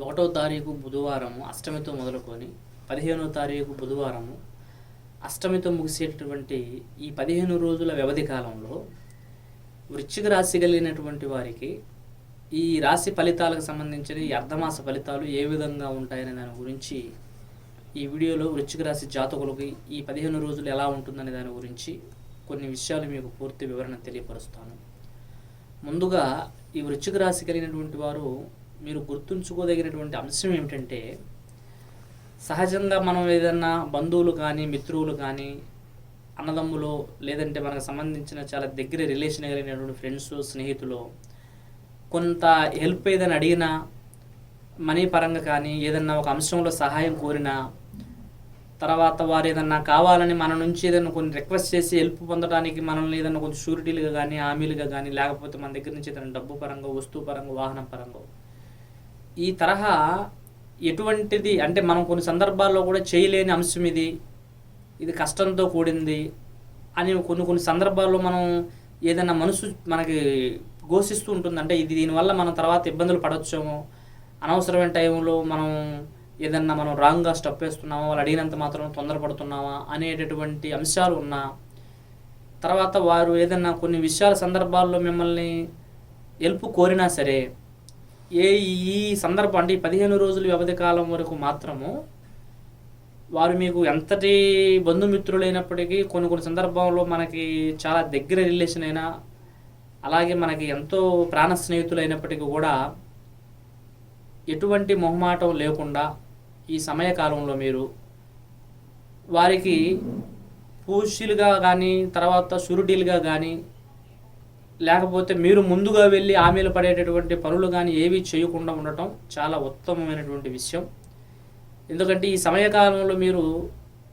ఒకటో తారీఖు బుధవారము అష్టమితో మొదలుకొని పదిహేనో తారీఖు బుధవారము అష్టమితో ముగిసేటటువంటి ఈ పదిహేను రోజుల వ్యవధి కాలంలో వృశ్చిక రాశి కలిగినటువంటి వారికి ఈ రాశి ఫలితాలకు సంబంధించిన ఈ అర్ధమాస ఫలితాలు ఏ విధంగా ఉంటాయనే దాని గురించి ఈ వీడియోలో వృశ్చిక రాశి జాతకులకి ఈ పదిహేను రోజులు ఎలా ఉంటుందనే దాని గురించి కొన్ని విషయాలు మీకు పూర్తి వివరణ తెలియపరుస్తాను. ముందుగా ఈ వృశ్చిక రాశి కలిగినటువంటి వారు మీరు గుర్తుంచుకోదగినటువంటి అంశం ఏమిటంటే సహజంగా మనం ఏదన్నా బంధువులు కానీ మిత్రులు కానీ అన్నదమ్ములు లేదంటే మనకు సంబంధించిన చాలా దగ్గర రిలేషన్ కలిగినటువంటి ఫ్రెండ్స్ స్నేహితులు కొంత హెల్ప్ ఏదైనా అడిగినా మనీ పరంగా కానీ ఏదన్నా ఒక అంశంలో సహాయం కోరినా తర్వాత వారు ఏదన్నా కావాలని మన నుంచి ఏదైనా కొన్ని రిక్వెస్ట్ చేసి హెల్ప్ పొందడానికి మనల్ని ఏదైనా కొంచెం షూరిటీలుగా కానీ హామీలుగా కానీ లేకపోతే మన దగ్గర నుంచి ఏదైనా డబ్బు పరంగా వస్తువు పరంగా వాహనం పరంగా ఈ తరహా ఎటువంటిది అంటే మనం కొన్ని సందర్భాల్లో కూడా చేయలేని అంశం ఇది. ఇది కష్టంతో కూడింది అని కొన్ని కొన్ని సందర్భాల్లో మనం ఏదైనా మనసు మనకి ఘోషిస్తూ ఉంటుంది. అంటే ఇది దీనివల్ల మనం తర్వాత ఇబ్బందులు పడవచ్చేమో అనవసరమైన టైంలో మనం ఏదన్నా మనం రాంగ్గా స్టెప్ వేస్తున్నామా? వాళ్ళు అడిగినంత మాత్రం తొందరపడుతున్నామా? అనేటటువంటి అంశాలు ఉన్నా తర్వాత వారు ఏదన్నా కొన్ని విషయాల సందర్భాల్లో మిమ్మల్ని ఎల్పు కోరినా సరే ఏ ఈ సందర్భం అంటే ఈ పదిహేను రోజుల వ్యవధి కాలం వరకు మాత్రము వారు మీకు ఎంతటి బంధుమిత్రులైనప్పటికీ కొన్ని కొన్ని సందర్భంలో మనకి చాలా దగ్గర రిలేషన్ అయినా అలాగే మనకి ఎంతో ప్రాణ స్నేహితులైనప్పటికీ కూడా ఎటువంటి మొహమాటం లేకుండా ఈ సమయకాలంలో మీరు వారికి పూషీలుగా కానీ తర్వాత షురుడీలుగా కానీ లేకపోతే మీరు ముందుగా వెళ్ళి హామీలు పడేటటువంటి పనులు కానీ ఏవి చేయకుండా ఉండటం చాలా ఉత్తమమైనటువంటి విషయం. ఎందుకంటే ఈ సమయకాలంలో మీరు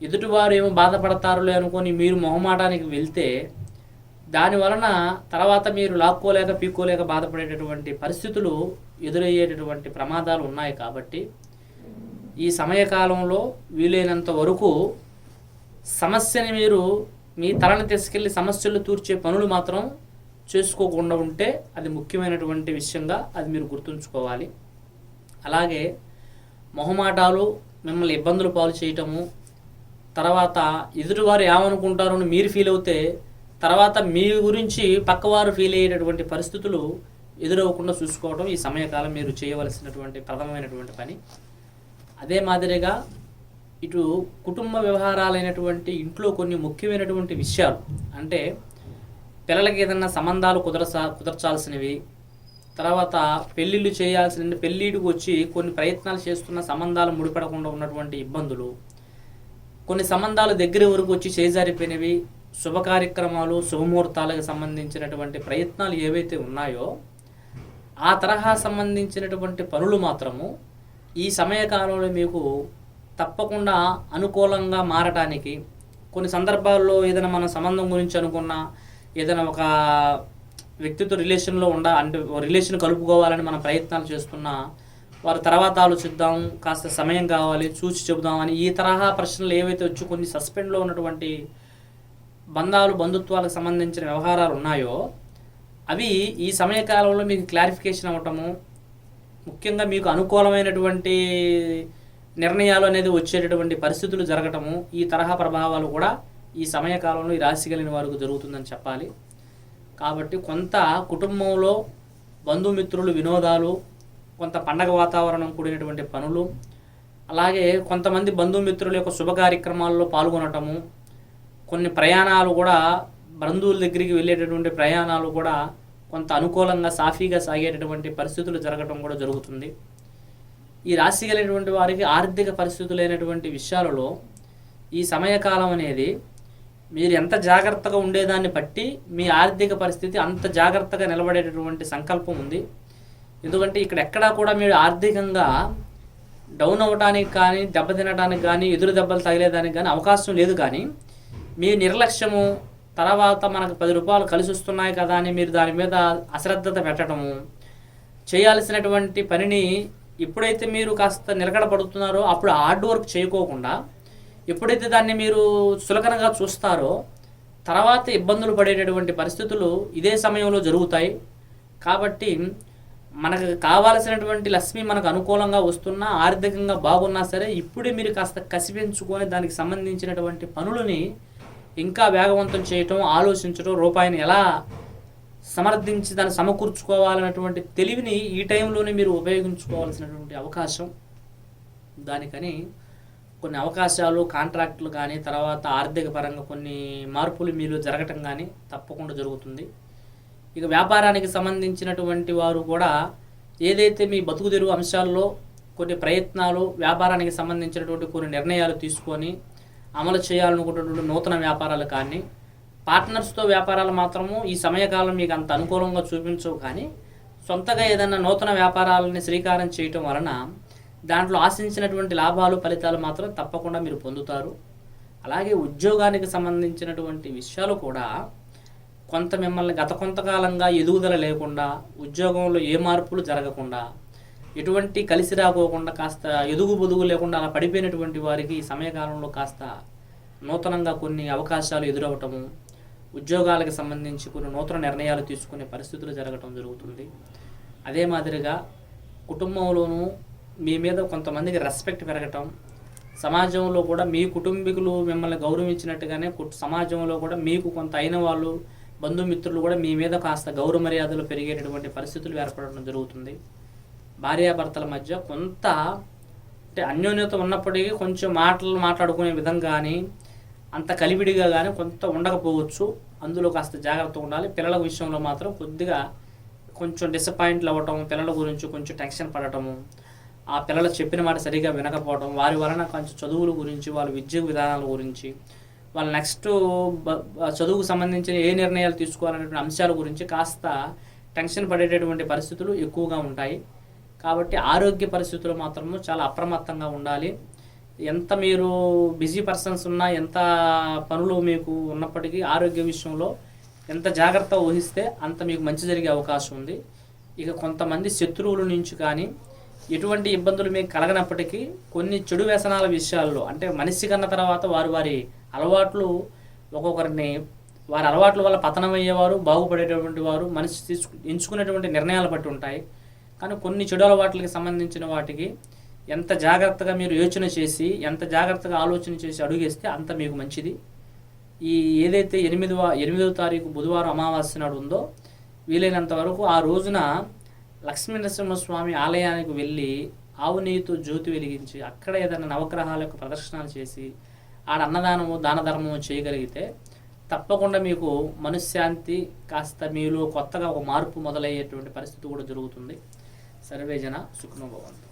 ఎదుటివారు ఏమో బాధపడతారులే అనుకొని మీరు మొహమాటానికి వెళ్తే దాని వలన తర్వాత మీరు లాక్కోలేక పీక్కోలేక బాధపడేటటువంటి పరిస్థితులు ఎదురయ్యేటటువంటి ప్రమాదాలు ఉన్నాయి కాబట్టి ఈ సమయకాలంలో వీలైనంత వరకు సమస్యని మీరు మీ తలని తీసుకెళ్ళి సమస్యలు తూర్చే పనులు మాత్రం చేసుకోకుండా ఉంటే అది ముఖ్యమైనటువంటి విషయంగా అది మీరు గుర్తుంచుకోవాలి. అలాగే మొహమాటాలు మిమ్మల్ని ఇబ్బందులు పాలు చేయటము తర్వాత ఎదుటివారు ఏమనుకుంటారు అని మీరు ఫీల్ అవుతే తర్వాత మీ గురించి పక్కవారు ఫీల్ అయ్యేటటువంటి పరిస్థితులు ఎదురవ్వకుండా చూసుకోవడం ఈ సమయకాలం మీరు చేయవలసినటువంటి ప్రథమమైనటువంటి పని. అదే మాదిరిగా ఇటు కుటుంబ వ్యవహారాలైనటువంటి ఇంట్లో కొన్ని ముఖ్యమైనటువంటి విషయాలు అంటే పిల్లలకి ఏదన్నా సంబంధాలు కుదరసా కుదర్చాల్సినవి తర్వాత పెళ్ళిళ్ళు చేయాల్సిన పెళ్ళిడికి వచ్చి కొన్ని ప్రయత్నాలు చేస్తున్న సంబంధాలు ముడిపడకుండా ఉన్నటువంటి ఇబ్బందులు కొన్ని సంబంధాలు దగ్గర వరకు వచ్చి చేజారిపోయినవి శుభ కార్యక్రమాలు శుభముహూర్తాలకు సంబంధించినటువంటి ప్రయత్నాలు ఏవైతే ఉన్నాయో ఆ తరహా సంబంధించినటువంటి పనులు మాత్రము ఈ సమయకాలంలో మీకు తప్పకుండా అనుకూలంగా మారటానికి కొన్ని సందర్భాల్లో ఏదైనా మన సంబంధం గురించి అనుకున్నా ఏదైనా ఒక వ్యక్తితో రిలేషన్లో ఉండ అంటే రిలేషన్ కలుపుకోవాలని మనం ప్రయత్నాలు చేస్తున్నా వారు తర్వాత ఆలోచిద్దాం కాస్త సమయం కావాలి చూసి చెబుదాం అని ఈ తరహా ప్రశ్నలు ఏవైతే వచ్చి కొన్ని సస్పెండ్లో ఉన్నటువంటి బంధాలు బంధుత్వాలకు సంబంధించిన వ్యవహారాలు ఉన్నాయో అవి ఈ సమయకాలంలో మీకు క్లారిఫికేషన్ అవ్వటము ముఖ్యంగా మీకు అనుకూలమైనటువంటి నిర్ణయాలు అనేది వచ్చేటటువంటి పరిస్థితులు జరగటము ఈ తరహా ప్రభావాలు కూడా ఈ సమయకాలంలో ఈ రాశి కలిగిన వారికి జరుగుతుందని చెప్పాలి. కాబట్టి కొంత కుటుంబంలో బంధుమిత్రులు వినోదాలు కొంత పండగ వాతావరణం కూడినటువంటి పనులు అలాగే కొంతమంది బంధుమిత్రుల యొక్క శుభ కార్యక్రమాల్లో పాల్గొనటము కొన్ని ప్రయాణాలు కూడా బంధువుల దగ్గరికి వెళ్ళేటటువంటి ప్రయాణాలు కూడా కొంత అనుకూలంగా సాఫీగా సాగేటటువంటి పరిస్థితులు జరగటం కూడా జరుగుతుంది. ఈ రాశి కలిగినటువంటి వారికి ఆర్థిక పరిస్థితులైనటువంటి విషయాలలో ఈ సమయకాలం అనేది మీరు ఎంత జాగ్రత్తగా ఉండేదాన్ని బట్టి మీ ఆర్థిక పరిస్థితి అంత జాగ్రత్తగా నిలబడేటటువంటి సంకల్పం ఉంది. ఎందుకంటే ఇక్కడ ఎక్కడా కూడా మీరు ఆర్థికంగా డౌన్ అవ్వడానికి కానీ దెబ్బతినడానికి కానీ ఎదురు దెబ్బలు తగిలేదానికి కానీ అవకాశం లేదు కానీ మీ నిర్లక్ష్యము తర్వాత మనకు పది రూపాయలు కలిసి వస్తున్నాయి కదా అని మీరు దాని మీద అశ్రద్ధత పెట్టడము చేయాల్సినటువంటి పనిని ఎప్పుడైతే మీరు కాస్త నిలకడ పడుతున్నారో అప్పుడు హార్డ్ వర్క్ చేయకోకుండా ఎప్పుడైతే దాన్ని మీరు సులకనగా చూస్తారో తర్వాత ఇబ్బందులు పడేటటువంటి పరిస్థితులు ఇదే సమయంలో జరుగుతాయి. కాబట్టి మనకు కావాల్సినటువంటి లక్ష్మి మనకు అనుకూలంగా వస్తున్నా ఆర్థికంగా బాగున్నా సరే ఇప్పుడే మీరు కాస్త కసిపించుకొని దానికి సంబంధించినటువంటి పనులని ఇంకా వేగవంతం చేయటం ఆలోచించడం రూపాయిని ఎలా సమర్థించి దాన్ని సమకూర్చుకోవాలన్నటువంటి తెలివిని ఈ టైంలోనే మీరు ఉపయోగించుకోవాల్సినటువంటి అవకాశం. దానికని కొన్ని అవకాశాలు కాంట్రాక్టులు కానీ తర్వాత ఆర్థిక పరంగా కొన్ని మార్పులు మీలో జరగటం కానీ తప్పకుండా జరుగుతుంది. ఇక వ్యాపారానికి సంబంధించినటువంటి వారు కూడా ఏదైతే మీ బతుకు తెరువు అంశాల్లో కొన్ని ప్రయత్నాలు వ్యాపారానికి సంబంధించినటువంటి కొన్ని నిర్ణయాలు తీసుకొని అమలు చేయాలనుకున్నటువంటి నూతన వ్యాపారాలు కానీ పార్ట్నర్స్తో వ్యాపారాలు మాత్రము ఈ సమయకాలం మీకు అంత అనుకూలంగా చూపించవు కానీ సొంతగా ఏదైనా నూతన వ్యాపారాలని శ్రీకారం చేయటం వలన దాంట్లో ఆశించినటువంటి లాభాలు ఫలితాలు మాత్రం తప్పకుండా మీరు పొందుతారు. అలాగే ఉద్యోగానికి సంబంధించినటువంటి విషయాలు కూడా కొంత మిమ్మల్ని గత కొంతకాలంగా ఎదుగుదల లేకుండా ఉద్యోగంలో ఏ మార్పులు జరగకుండా ఎటువంటి కలిసి రాకోకుండా కాస్త ఎదుగు బొదుగు లేకుండా అలా పడిపోయినటువంటి వారికి ఈ సమయకాలంలో కాస్త నూతనంగా కొన్ని అవకాశాలు ఎదురవటము ఉద్యోగాలకు సంబంధించి కొన్ని నూతన నిర్ణయాలు తీసుకునే పరిస్థితులు జరగటం జరుగుతుంది. అదే మాదిరిగా కుటుంబంలోనూ మీ మీద కొంతమందికి రెస్పెక్ట్ పెరగటం సమాజంలో కూడా మీ కుటుంబీకులు మిమ్మల్ని గౌరవించినట్టుగానే సమాజంలో కూడా మీకు కొంత అయిన వాళ్ళు బంధుమిత్రులు కూడా మీ మీద కాస్త గౌరవ మర్యాదలు పెరిగేటటువంటి పరిస్థితులు ఏర్పడడం జరుగుతుంది. భార్యాభర్తల మధ్య కొంత అంటే అన్యోన్యత ఉన్నప్పటికీ కొంచెం మాటలు మాట్లాడుకునే విధంగా కానీ అంత కలివిడిగా కానీ కొంత ఉండకపోవచ్చు. అందులో కాస్త జాగ్రత్త ఉండాలి. పిల్లల విషయంలో మాత్రం కొద్దిగా కొంచెం డిసప్పాయింట్లు అవ్వటం పిల్లల గురించి కొంచెం టెన్షన్ పడటము ఆ పిల్లలు చెప్పిన మాట సరిగా వినకపోవడం వారి వలన కొంచెం చదువుల గురించి వాళ్ళ విద్య విధానాల గురించి వాళ్ళ నెక్స్ట్ చదువుకు సంబంధించిన ఏ నిర్ణయాలు తీసుకోవాలనేటువంటి అంశాల గురించి కాస్త టెన్షన్ పడేటటువంటి పరిస్థితులు ఎక్కువగా ఉంటాయి. కాబట్టి ఆరోగ్య పరిస్థితులు మాత్రము చాలా అప్రమత్తంగా ఉండాలి. ఎంత మీరు బిజీ పర్సన్స్ ఉన్నా ఎంత పనులు మీకు ఉన్నప్పటికీ ఆరోగ్య విషయంలో ఎంత జాగ్రత్త వహిస్తే అంత మీకు మంచి జరిగే అవకాశం ఉంది. ఇక కొంతమంది శత్రువుల నుంచి కానీ ఎటువంటి ఇబ్బందులు మీకు కలగనప్పటికీ కొన్ని చెడు వ్యసనాల విషయాల్లో అంటే మనిషి కన్న తర్వాత వారు వారి అలవాట్లు ఒక్కొక్కరిని వారి అలవాట్ల వల్ల పతనం అయ్యేవారు బాగుపడేటటువంటి వారు మనిషి తీసుకు ఎంచుకునేటువంటి నిర్ణయాలు బట్టి ఉంటాయి. కానీ కొన్ని చెడు అలవాట్లకి సంబంధించిన వాటికి ఎంత జాగ్రత్తగా మీరు యోచన చేసి ఎంత జాగ్రత్తగా ఆలోచన చేసి అడుగేస్తే అంత మీకు మంచిది. ఈ ఏదైతే ఎనిమిదవ ఎనిమిదవ తారీఖు బుధవారం అమావాస్య నాడు ఉందో వీలైనంత వరకు ఆ రోజున లక్ష్మీనరసింహస్వామి ఆలయానికి వెళ్ళి ఆవు నెయ్యితో జ్యోతి వెలిగించి అక్కడ ఏదైనా నవగ్రహాల యొక్క ప్రదర్శనలు చేసి ఆడ అన్నదానము దాన ధర్మము చేయగలిగితే తప్పకుండా మీకు మనశ్శాంతి కాస్త మీలో కొత్తగా ఒక మార్పు మొదలయ్యేటువంటి పరిస్థితి కూడా జరుగుతుంది. సర్వేజన సుఖమభవంతు